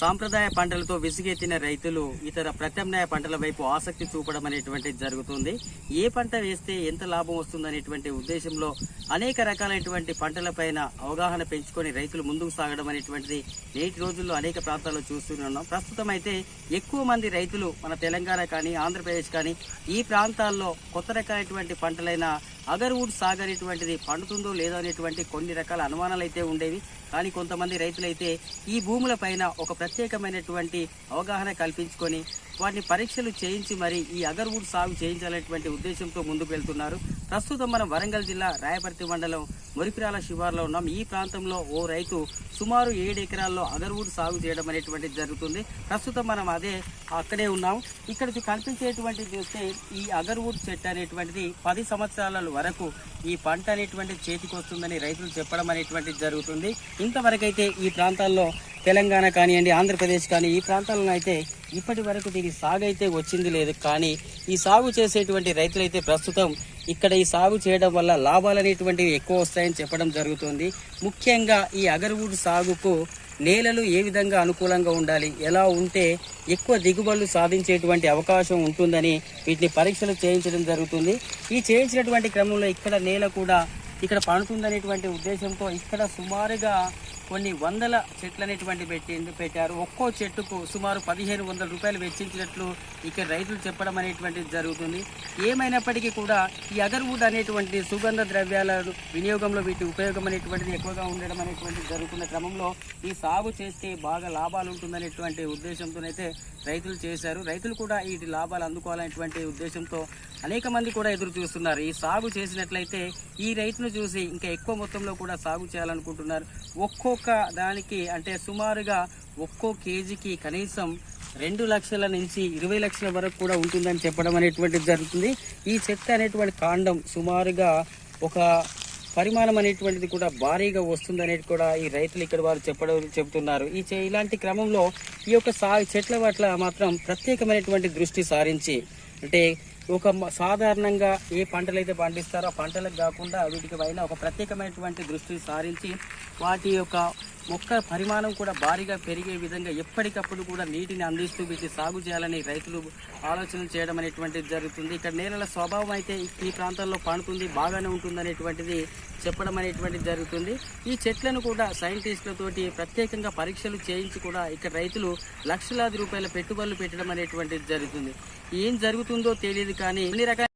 సాంప్రదాయ పంటలతో విసుగెత్తిన రైతులు ఇతర ప్రత్యామ్నాయ పంటల వైపు ఆసక్తి చూపడం అనేటువంటిది జరుగుతుంది. ఏ పంట వేస్తే ఎంత లాభం వస్తుందనేటువంటి ఉద్దేశంలో అనేక రకాలైనటువంటి పంటలపైన అవగాహన పెంచుకొని రైతులు ముందుకు సాగడం అనేటువంటిది నేటి రోజుల్లో అనేక ప్రాంతాల్లో చూస్తూనే ఉన్నాం. ప్రస్తుతం అయితే ఎక్కువ మంది రైతులు మన తెలంగాణ కానీ ఆంధ్రప్రదేశ్ కానీ ఈ ప్రాంతాల్లో కొత్త రకాలైనటువంటి పంటలైన అగర్వుడ్ సాగర్ ఇటువంటిది పండుతుందో లేదో అనేటువంటి కొన్ని రకాల అనుమానాలు అయితే ఉండేవి. కానీ కొంతమంది రైతులైతే ఈ భూముల పైన ఒక ప్రత్యేకమైనటువంటి అవగాహన కల్పించుకొని వాటిని పరీక్షలు చేయించి మరి ఈ అగర్వుడ్ సాగు చేయించాలనేటువంటి ఉద్దేశంతో ముందుకు వెళ్తున్నారు. ప్రస్తుతం మనం వరంగల్ జిల్లా రాయపర్తి మండలం మురిపిరాల శివార్లో ఉన్నాం. ఈ ప్రాంతంలో ఓ రైతు సుమారు ఏడు ఎకరాల్లో అగర్వుడ్ సాగు చేయడం అనేటువంటిది జరుగుతుంది. ప్రస్తుతం మనం అదే అక్కడే ఉన్నాం. ఇక్కడ కనిపించేటువంటిది చూస్తే ఈ అగర్వుడ్ చెట్టు అనేటువంటిది పది సంవత్సరాల వరకు ఈ పంట అనేటువంటిది చేతికి వస్తుందని రైతులు చెప్పడం అనేటువంటిది జరుగుతుంది. ఇంతవరకైతే ఈ ప్రాంతాల్లో తెలంగాణ కానివ్వండి ఆంధ్రప్రదేశ్ కానీ ఈ ప్రాంతాలను అయితే ఇప్పటి వరకు దీని సాగు అయితే వచ్చింది లేదు. కానీ ఈ సాగు చేసేటువంటి రైతులైతే ప్రస్తుతం ఇక్కడ ఈ సాగు చేయడం వల్ల లాభాలు అనేటువంటివి ఎక్కువ వస్తాయని చెప్పడం జరుగుతుంది. ముఖ్యంగా ఈ అగర్వుడ్ సాగుకు నేలలు ఏ విధంగా అనుకూలంగా ఉండాలి ఎలా ఉంటే ఎక్కువ దిగుబడులు సాధించేటువంటి అవకాశం ఉంటుందని వీటిని పరీక్షలు చేయించడం జరుగుతుంది. ఈ చేయించినటువంటి క్రమంలో ఇక్కడ నేల కూడా ఇక్కడ పండుతుందనేటువంటి ఉద్దేశంతో ఇక్కడ సుమారుగా కొన్ని వందల చెట్లు అనేటువంటి పెట్టి పెట్టారు. ఒక్కో చెట్టుకు సుమారు పదిహేను వందల రూపాయలు వెచ్చించినట్లు ఇక్కడ రైతులు చెప్పడం అనేటువంటిది జరుగుతుంది. ఏమైనప్పటికీ కూడా ఈ అగర్వుడ్ అనేటువంటి సుగంధ ద్రవ్యాల వినియోగంలో వీటి ఉపయోగం అనేటువంటిది ఎక్కువగా ఉండడం అనేటువంటిది జరుగుతున్న క్రమంలో ఈ సాగు చేస్తే బాగా లాభాలు ఉంటుందనేటువంటి ఉద్దేశంతోనైతే రైతులు చేశారు. రైతులు కూడా వీటి లాభాలు అందుకోవాలనేటువంటి ఉద్దేశంతో అనేక మంది కూడా ఎదురు చూస్తున్నారు. ఈ సాగు చేసినట్లయితే ఈ రైతును చూసి ఇంకా ఎక్కువ మొత్తంలో కూడా సాగు చేయాలనుకుంటున్నారు. ఒక్కో ఒక్కొక్క దానికి అంటే సుమారుగా ఒక్కో కేజీకి కనీసం రెండు లక్షల నుంచి ఇరవై లక్షల వరకు కూడా ఉంటుందని చెప్పడం అనేటువంటిది జరుగుతుంది. ఈ చెత్త అనేటువంటి కాండం సుమారుగా ఒక పరిమాణం అనేటువంటిది కూడా భారీగా వస్తుంది అనేది కూడా ఈ రైతులు ఇక్కడ వారు చెప్పడం చెబుతున్నారు. ఈ చే- ఇలాంటి క్రమంలో ఈ యొక్క సా చెట్ల పట్ల మాత్రం ప్రత్యేకమైనటువంటి దృష్టి సారించి అంటే ఒక మ- సాధారణంగా ఏ పంటలు అయితే పండిస్తారో ఆ పంటలకు కాకుండా వీటికి పైన ఒక ప్రత్యేకమైనటువంటి దృష్టి సారించి వాటి యొక్క మొక్క పరిమాణం కూడా భారీగా పెరిగే విధంగా ఎప్పటికప్పుడు కూడా నీటిని అందిస్తూ వీటిని సాగు చేయాలని రైతులు ఆలోచన చేయడం అనేటువంటిది జరుగుతుంది. ఇక్కడ నేలల స్వభావం అయితే ఈ ప్రాంతాల్లో పండుతుంది బాగానే ఉంటుంది అనేటువంటిది చెప్పడం అనేటువంటిది జరుగుతుంది. ఈ చెట్లను కూడా సైంటిస్టులతోటి ప్రత్యేకంగా పరీక్షలు చేయించి కూడా ఇక్కడ రైతులు లక్షలాది రూపాయల పెట్టుబడులు పెట్టడం అనేటువంటిది జరుగుతుంది. ఏం జరుగుతుందో తెలియదు కానీ అన్ని రకాల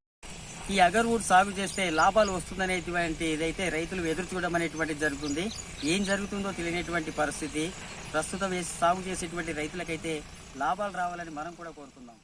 ఈ అగర్వుడ్ సాగు చేస్తే లాభాలు వస్తుందనేటువంటి ఇదైతే రైతులు ఎదురు చూడడం అనేటువంటి జరుగుతుంది. ఏం జరుగుతుందో తెలియనటువంటి పరిస్థితి. ప్రస్తుతం వేసి సాగు చేసేటువంటి రైతులకైతే లాభాలు రావాలని మనం కూడా కోరుకుందాం.